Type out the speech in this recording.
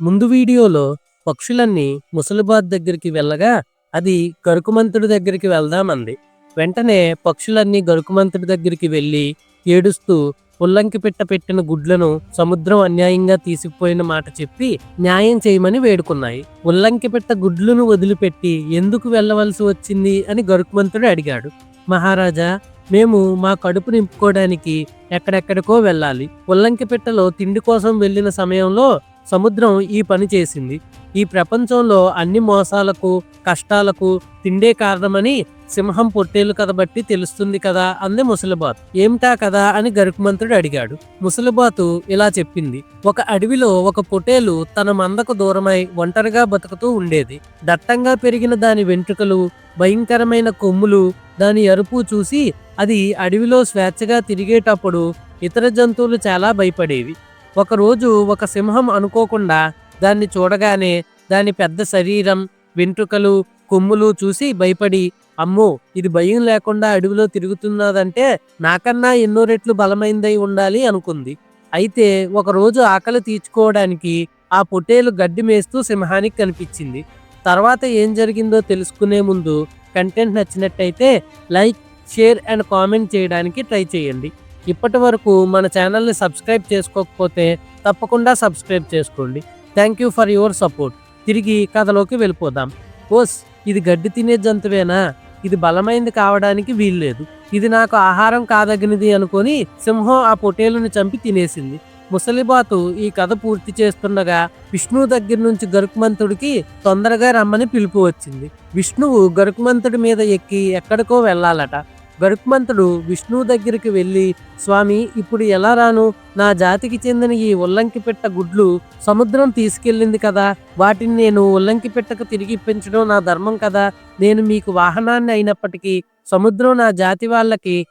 ముందు వీడియోలో పక్షులన్నీ ముసలిబాద్ దగ్గరికి వెళ్ళగా అది గరుకుమంతుడి దగ్గరికి వెళ్దామంది. వెంటనే పక్షులన్నీ గరుకుమంతుడి దగ్గరికి వెళ్ళి ఏడుస్తూ ఉల్లంకి పెట్ట పెట్టిన గుడ్లను సముద్రం అన్యాయంగా తీసిపోయిన మాట చెప్పి న్యాయం చేయమని వేడుకున్నాయి. ఉల్లంకి పెట్ట గుడ్లను వదిలిపెట్టి ఎందుకు వెళ్ళవలసి వచ్చింది అని గరుకుమంతుడు అడిగాడు. మహారాజా మేము మా కడుపు నింపుకోవడానికి ఎక్కడెక్కడికో వెళ్ళాలి. ఉల్లంకి పెట్టలో తిండి కోసం వెళ్ళిన సమయంలో సముద్రం ఈ పని చేసింది. ఈ ప్రపంచంలో అన్ని మోసాలకు కష్టాలకు తిండే కారణమని సింహం పొట్టేలు కథ బట్టి తెలుస్తుంది కదా అంది ముసలిబాత్. ఏమిటా కదా అని గరుకుమంతుడు అడిగాడు. ముసలిబాతు ఇలా చెప్పింది. ఒక అడవిలో ఒక పొటేలు తన మందకు దూరమై ఒంటరిగా బతుకుతూ ఉండేది. దట్టంగా పెరిగిన దాని వెంట్రుకలు భయంకరమైన కొమ్ములు దాని అరుపు చూసి అది అడవిలో స్వేచ్ఛగా తిరిగేటప్పుడు ఇతర జంతువులు చాలా భయపడేవి. ఒకరోజు ఒక సింహం అనుకోకుండా దాన్ని చూడగానే దాని పెద్ద శరీరం వెంట్రుకలు కొమ్ములు చూసి భయపడి అమ్మో ఇది భయం లేకుండా అడవిలో తిరుగుతున్నదంటే నాకన్నా ఎన్నో రెట్లు బలమైందై ఉండాలి అనుకుంది. అయితే ఒకరోజు ఆకలి తీర్చుకోవడానికి ఆ పొట్టేలు గడ్డి మేస్తూ సింహానికి కనిపించింది. తర్వాత ఏం జరిగిందో తెలుసుకునే ముందు కంటెంట్ నచ్చినట్టయితే లైక్ షేర్ అండ్ కామెంట్ చేయడానికి ట్రై చేయండి. ఇప్పటి వరకు మన ఛానల్ని సబ్స్క్రైబ్ చేసుకోకపోతే తప్పకుండా సబ్స్క్రైబ్ చేసుకోండి. Thank you for your support తిరిగి కథలోకి వెళ్ళిపోదాం. ఓస్ ఇది గడ్డి తినే జంతువేనా? ఇది బలమైంది కావడానికి వీల్లేదు. ఇది నాకు ఆహారం కాదగినది అనుకొని సింహం ఆ పొటేలుని చంపి తినేసింది. ముసలిబాతు ఈ కథ పూర్తి చేస్తుండగా విష్ణువు దగ్గర నుంచి గరుకుమంతుడికి తొందరగా రమ్మని పిలుపు వచ్చింది. విష్ణువు గరుకుమంతుడి మీద ఎక్కి ఎక్కడికో వెళ్ళాలట. గరుకుమంతుడు విష్ణువు దగ్గరికి వెళ్ళి స్వామి ఇప్పుడు ఎలా రాను? నా జాతికి చెందిన ఈ ఉల్లంకి పెట్ట గుడ్లు సముద్రం తీసుకెళ్ళింది కదా. వాటిని నేను ఉల్లంకి పెట్టకు తిరిగి ఇప్పించడం నా ధర్మం కదా. నేను మీకు వాహనాన్ని అయినప్పటికీ సముద్రం నా జాతి వాళ్ళకి